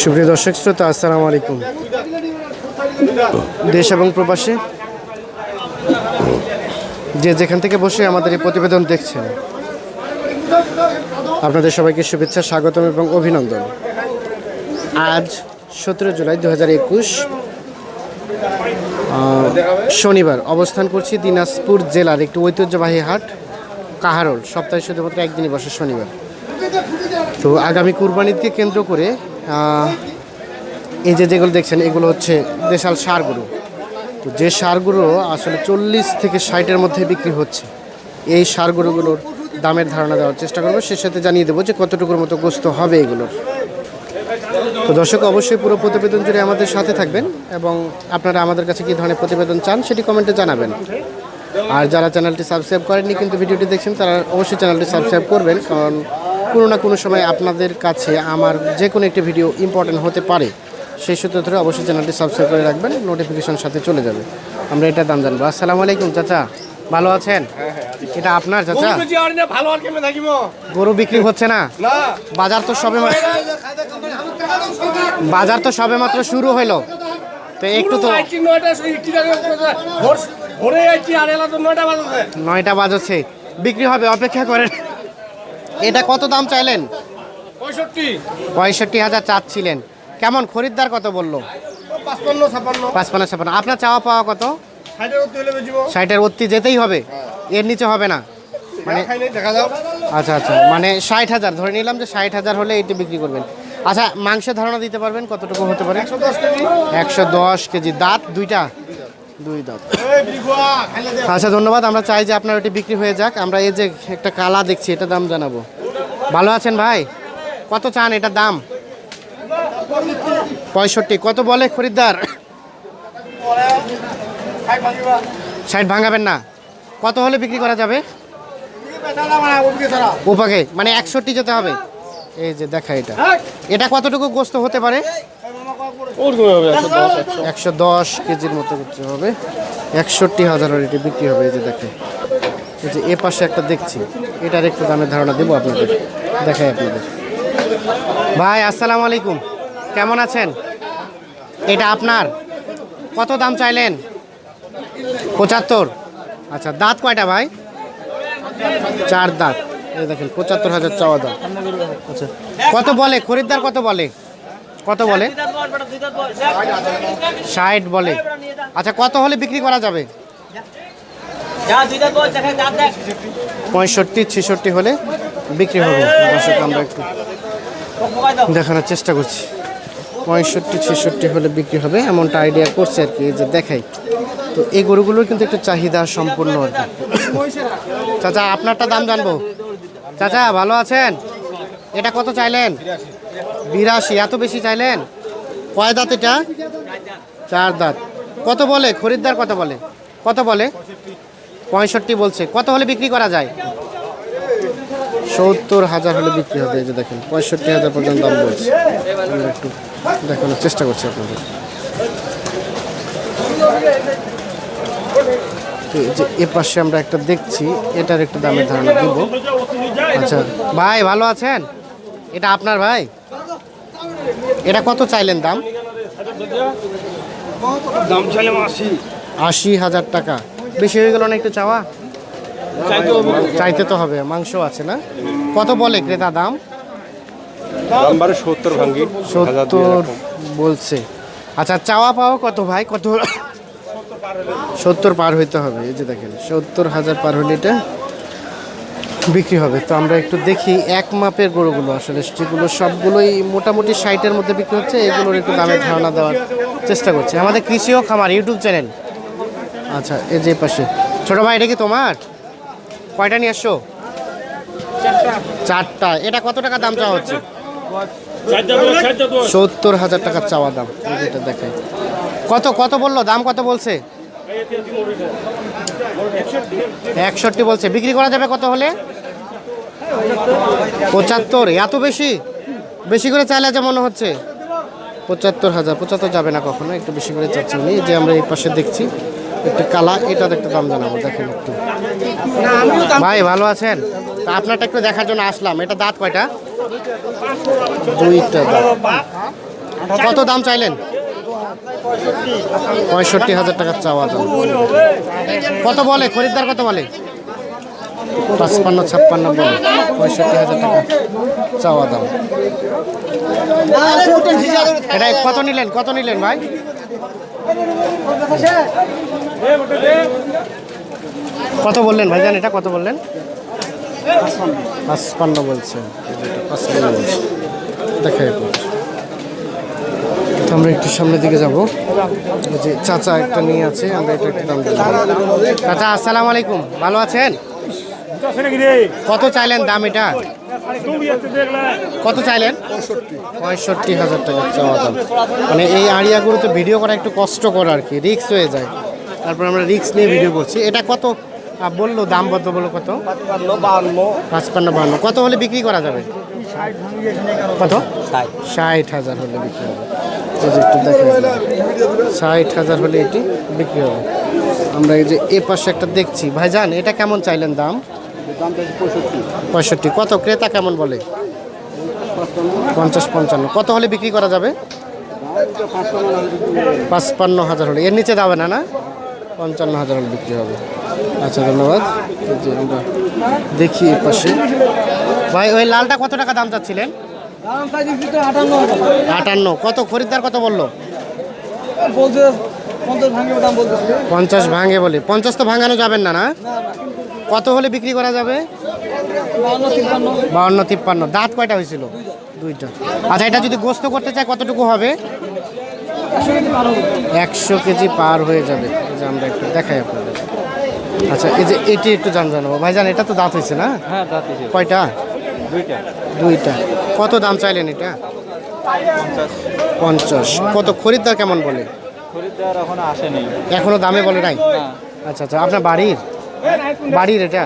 সুপ্রিয় দর্শক শ্রোতা, আসসালামু আলাইকুম। দেশ এবং প্রবাসে যে যেখান থেকে বসে আমাদের এই প্রতিবেদন দেখছেন, আপনাদের সবাইকে শুভেচ্ছা, স্বাগতম এবং অভিনন্দন। আজ সতেরো জুলাই দু হাজার একুশ শনিবার অবস্থান করছি দিনাজপুর জেলার একটি ঐতিহ্যবাহী হাট, কাহারোল। সপ্তাহে শুধুমাত্র একদিনই বসে শনিবার। তো আগামী কুরবানিকে কেন্দ্র করে এই যে যেগুলো দেখছেন, এগুলো হচ্ছে দেশাল সারগুলো তো যে সারগুলো আসলে চল্লিশ থেকে ষাটের মধ্যে বিক্রি হচ্ছে, এই সারগুলোগুলোর দামের ধারণা দেওয়ার চেষ্টা করব। সে সাথে জানিয়ে দেবো যে কতটুকুর মতো গোস্ত হবে এগুলোর। তো দর্শক, অবশ্যই পুরো প্রতিবেদন জুড়ে আমাদের সাথে থাকবেন এবং আপনারা আমাদের কাছে কী ধরনের প্রতিবেদন চান সেটি কমেন্টে জানাবেন। আর যারা চ্যানেলটি সাবস্ক্রাইব করেননি কিন্তু ভিডিওটি দেখছেন, তারা অবশ্যই চ্যানেলটি সাবস্ক্রাইব করবেন, কারণ কোনো না কোনো সময় আপনাদের কাছে আমার যে কোনো একটি ভিডিও ইম্পর্টেন্ট হতে পারে সেই সূত্র ধরে অবশ্যই চ্যানেলটি সাবস্ক্রাইব করে রাখবেন নোটিফিকেশন সাথে চলে যাবে। আমরা এটা দাম জানব। আসসালামু আলাইকুম চাচা। ভালো আছেন? এটা আপনার চাচা? গরু বিক্রি হচ্ছে না? বাজার তো সবে বাজার তো সবে মাত্র শুরু হলো তো একটু তো নয়টা বাজাচ্ছে বিক্রি হবে অপেক্ষা করেন। এটা কত দাম চাইলেন? পঁয়ষট্টি। পঁয়ষট্টি হাজার চাচ্ছিলেন। কেমন? খরিদ্দার কত বলল? পাঁচপান্ন ছাপান্ন। পাঁচপান্ন ছাপান্ন। আপনার চাওয়া পাওয়া কত? ষাটের অত্তি যেতেই হবে। এর নিচে হবে না। মানে আচ্ছা আচ্ছা। মানে ষাট হাজার। ধরে নিলাম যে ষাট হাজার হলে এটি বিক্রি করবেন। আচ্ছা মাংসের ধারণা দিতে পারবেন কতটুকু হতে পারে? একশো দশ কেজি। দাঁত দুইটা? দুই দাঁত। আচ্ছা ধন্যবাদ। আমরা চাই যে আপনার ওটি বিক্রি হয়ে যাক। আমরা এই যে একটা কালা দেখছি এটা দাম জানাব। ভালো আছেন ভাই? কত চান এটার দাম? পঁয়ষট্টি। কত বলে খরিদ্দার? ষাট ভাঙাবেন না। কত হলে বিক্রি করা যাবে? না মানে ওপাকে মানে একষট্টি যেতে হবে। এই যে দেখা এটা। এটা কতটুকু গোস্ত হতে পারে? একশো দশ কেজির মতো করতে হবে। একষট্টি হাজারের এটি বিক্রি হবে, এই যে দেখে এই যে এ পাশে একটা দেখছি। এটার একটু দামের ধারণা দেবো আপনাদের, দেখাই আপনাদের। ভাই, আসসালামু আলাইকুম। কেমন আছেন? এটা আপনার? কত দাম চাইলেন? পঁচাত্তর। আচ্ছা দাঁত কয়টা ভাই? চার দাঁত। এই দেখেন, পঁচাত্তর হাজার চাওয়া দাম। আচ্ছা কত বলে? খরিদ্দার কত বলে? কত বলে? ষাট বলে আচ্ছা কত হলে বিক্রি করা যাবে? পঁয়ষট্টি ছেষট্টি হলে বিক্রি হবে। দর্শক আমরা একটু দেখানোর চেষ্টা করছি। পঁয়ষট্টি ছেষট্টি হলে বিক্রি হবে এমনটা আইডিয়া করছে আর কি এই যে দেখাই। তো এই গরুগুলোর কিন্তু একটা চাহিদা সম্পূর্ণ আর কি। চাচা আপনারটা দাম জানব। চাচা ভালো আছেন? এটা কত চাইলেন? বিরাশি, এত বেশি চাইলেন? কয় দাঁত এটা? চার দাঁত। কত বলে? খরিদ্দার কত বলে? কত বলে? পঁয়ষট্টি বলছে। কত হলে বিক্রি করা যায়? সত্তর হাজার হলে বিক্রি হবে, এই যে দেখেন, পঁয়ষট্টি হাজার পর্যন্ত দাম বলছে। একটু দেখানোর চেষ্টা করছি আপনাদের। এ পাশে আমরা একটা দেখছি, এটার একটু দামের ধারণা দিব। আচ্ছা ভাই, ভালো আছেন? এটা আপনার ভাই? এটা কত চাইলেন দাম? দাম চাইলে আশি। আশি হাজার টাকা। বেশি হয়ে গেল না একটু চাওয়া? চাইতে তো হবে মাংস আছে না? কত বলে ক্রেতা দাম? নাম্বারে সত্তর ভাঙ্গি। সত্তর বলছে। আচ্ছা চাওয়া পাওয়া কত ভাই? কত? সত্তর পার হইতে হবে এই যে দেখেন সত্তর হাজার পার হলে এটা বিক্রি হবে। তো আমরা একটু দেখি এক মাপের গরুগুলো আসলে, যেগুলো সবগুলোই মোটামুটি ষাটের মধ্যে বিক্রি হচ্ছে, এগুলোর একটু দামের ধারণা দেওয়ার চেষ্টা করছি। আমাদের কৃষি ও খামার ইউটিউব চ্যানেল। আচ্ছা এই যে পাশে। ছোটো ভাই, এটা কি তোমার? কয়টা নিয়ে আসছো? চারটা। এটা কত টাকা দাম চাওয়া হচ্ছে? সত্তর হাজার টাকার চাওয়া দাম যেটা দেখাই। কত কত বলল? দাম কত বলছে? একষট্টি বলছে। বিক্রি করা যাবে কত হলে? পঁচাত্তর এত বেশি? বেশি করে চাইলে যে মনে হচ্ছে। পঁচাত্তর হাজার, পঁচাত্তর যাবে না কখনো, একটু বেশি করে চাচ্ছি উনি যে আমরা এই পাশে দেখছি, একটু কালা এটার একটু দাম জানাব, দেখেন একটু। ভাই, ভালো আছেন? তা আপনারটা একটু দেখার জন্য আসলাম। এটা দাঁত কয়টা? দুইটা দাঁত। কত দাম চাইলেন? পঁয়ষট্টি হাজার টাকার চাওয়া দাম। কত বলে? খরিদ্দার কত বলে? পাঁচপান্ন, ছাপ্পান্ন বলে। পঁয়ষট্টি হাজার টাকা চাওয়া দাম। এটা কত নিলেন? কত নিলেন ভাই? কত বললেন ভাইজান এটা? কত বললেন? পাঁচপান্ন বলছেন পাঁচপান্ন বলছে। দেখাই আমরা একটু সামনের দিকে যাব। চাচা একটা নিয়ে আছে, আমরা এটা একটু দাম চাচা, আসসালামু আলাইকুম। ভালো আছেন? কত চাইলেন দাম এটা? কত চাইলেন? পঁয়ষট্টি হাজার টাকা চাওয়া দাম। মানে এই আড়িয়াগুলো তো ভিডিও করা একটু কষ্টকর আর কি রিক্স হয়ে যায়। তারপর আমরা রিক্স নিয়ে ভিডিও করছি। এটা কত? বলল দাম বদ্ধ বলল কত? পাঁচপান্ন বান্ন কত হলে বিক্রি করা যাবে? কত? ষাট হাজার হলে বিক্রি হবে। ষাট হাজার হলে এটি বিক্রি হবে। আমরা এই যে এ পাশে একটা দেখছি। ভাইজান, এটা কেমন চাইলেন দাম? পঁয়ষট্টি। কত? ক্রেতা কেমন বলে? পঞ্চাশ পঞ্চান্ন। কত হলে বিক্রি করা যাবে? পাঁচপান্ন হাজার হলে। এর নিচে যাবে না না? পঞ্চান্ন হাজার হলে বিক্রি হবে। আচ্ছা ধন্যবাদ। যে আমরা দেখি এ পাশে। ভাই ওই লালটা কত টাকা দাম চাচ্ছিলেন? আটান্ন কত? খরিদ্দার কত বলল? পঞ্চাশ ভাঙে বলে। পঞ্চাশ তো ভাঙানো যাবেন না না? কত হলে বিক্রি করা যাবে? বাউন্ন তিপ্পান্ন। দাঁত কয়টা হয়েছিল? দুইটা। আচ্ছা এটা যদি গোস্ত করতে চায় কতটুকু হবে? একশো কেজি পার হয়ে যাবে। যে আমরা একটু দেখাই আপনাদের। আচ্ছা এই যে এটি একটু জান জানাব। ভাইজান এটা তো দাঁত হয়েছে না? হ্যাঁ কয়টা? দুইটা। দুইটা। কত দাম চাইলেন এটা? পঞ্চাশ। কত? খরিদ্দার কেমন বলে? খরিদ্দার এখনও আসেনি। এখনও দামে বলে নাই? আচ্ছা আচ্ছা। আপনার বাড়ির? বাড়ির এটা?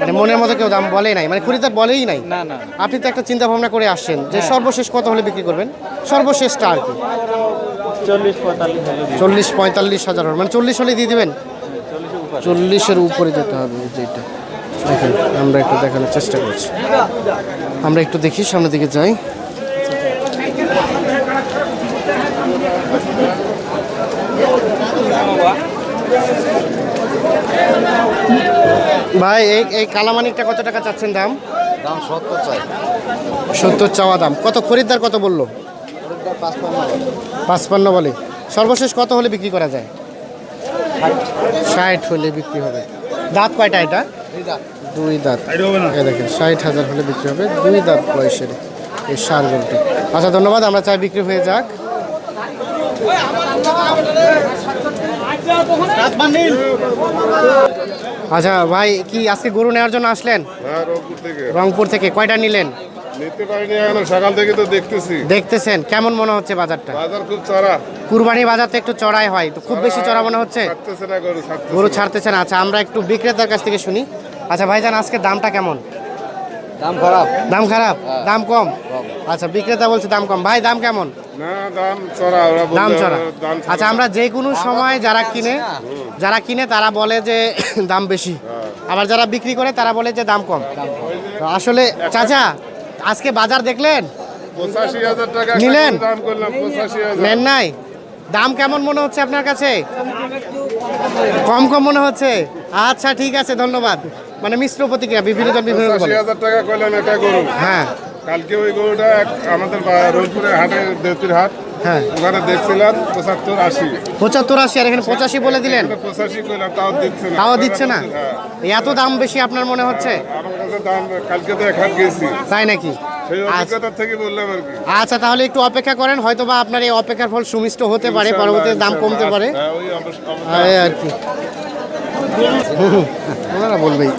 মানে মনের মতো কেউ দাম বলে নাই? মানে খরিদ্দার বলেই নাই? আপনি তো একটা চিন্তা ভাবনা করে আসছেন যে সর্বশেষ কত হলে বিক্রি করবেন? সর্বশেষটা আর কি। চল্লিশ পঁয়তাল্লিশ হাজার মানে চল্লিশ হলে দিয়ে দেবেন? চল্লিশের উপরে যেতে হবে যেটা। দেখেন আমরা একটু দেখানোর চেষ্টা করছি। আমরা একটু দেখি সামনের দিকে যাই। ভাই এই এই কালামানিকটা কত টাকা চাচ্ছেন দাম? দাম সত্তর চাই। সত্তর চাওয়া দাম। কত খরিদ্দার কত বলল? খরিদ্দার পাঁচপান্ন বলে। সর্বশেষ কত হলে বিক্রি করা যায়? ষাট। হলে বিক্রি হবে। দাঁত কয়টা এটা? দুই দাঁত। এই দেখেন ষাট হাজার হলে বিক্রি হবে দুই দাঁত বয়সের এই সার গরুটি। আচ্ছা ধন্যবাদ আমরা চাই বিক্রি হয়ে যাক। আচ্ছা ভাই কি আজকে গরু নেওয়ার জন্য আসলেন? হ্যাঁ রংপুর থেকে। কয়টা নিলেন? নিতে পারিনি এখন সকাল থেকে তো দেখতেছি। দেখতেছেন? কেমন মনে হচ্ছে বাজারটা? বাজার খুব চড়া। কুরবানি বাজার তো একটু চড়াই হয়। তো খুব বেশি চড়া মনে হচ্ছে? গরু ছাড়তেছে না। আচ্ছা আমরা একটু বিক্রেতার কাছ থেকে শুনি। আচ্ছা ভাইজান আজকে দামটা কেমন? দাম খারাপ। দাম খারাপ? দাম কম? আচ্ছা বিক্রেতা বলছে দাম কম। ভাই দাম কেমন? না দাম চড়া। দাম দাম চড়া। আচ্ছা আমরা যে কোনো সময় যারা কিনে যারা কিনে তারা বলে যে দাম বেশি। আবার যারা বিক্রি করে তারা বলে যে দাম কম। আসলে চাচা আজকে বাজার দেখলেন? নিলেন? নেন নাই? দাম কেমন মনে হচ্ছে আপনার কাছে? কম কম মনে হচ্ছে? আচ্ছা ঠিক আছে ধন্যবাদ। মানে মিশ্র প্রতিক্রিয়া বিভিন্ন জন বিভিন্ন টাকা হ্যাঁ। কালকে ওই গরুটা আমাদের রোলপুরে হাটে দেবতির হাট। হ্যাঁ। ওখানে দেখছিলাম পঁচাত্তর আশি। পঁচাত্তর আশি আর এখানে পঁচাশি বলে দিলেন? পঁচাশি করলাম তাও দিচ্ছে না। তাও দিচ্ছে না? হ্যাঁ। এত দাম বেশি আপনার মনে হচ্ছে? আমার কাছে দাম কালকে তো এক হাট গেছি। তাই নাকি? সেই আচ্ছা। অভিজ্ঞতা থেকে বললাম আর কি। আচ্ছা তাহলে একটু অপেক্ষা করেন হয়তো বা আপনার এই অপেক্ষার ফল সুমিষ্ট হতে পারে পরবর্তীতে দাম কমতে পারে। হ্যাঁ, ওই অবশ্য- এই আর কি। ওনারা বলবেই।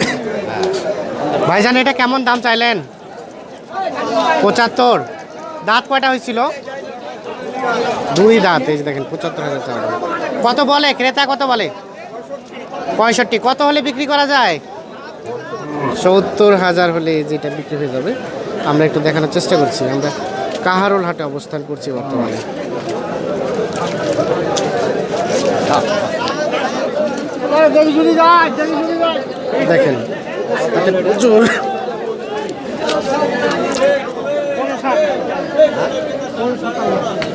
ভাইজান এটা কেমন দাম চাইলেন? পঁচাত্তর। দাঁত কয়টা হয়েছিল? দুই দাঁত, এই দেখেন, পঁচাত্তর হাজার দাম। কত বলে? ক্রেতা কত বলে? পঁয়ষট্টি। কত হলে বিক্রি করা যায়? সত্তর হাজার হলে যেটা বিক্রি হয়ে যাবে, আমরা একটু দেখানোর চেষ্টা করছি। আমরা কাহারোল হাটে অবস্থান করছি বর্তমানে। দেখেন প্রচুর কোন সকালে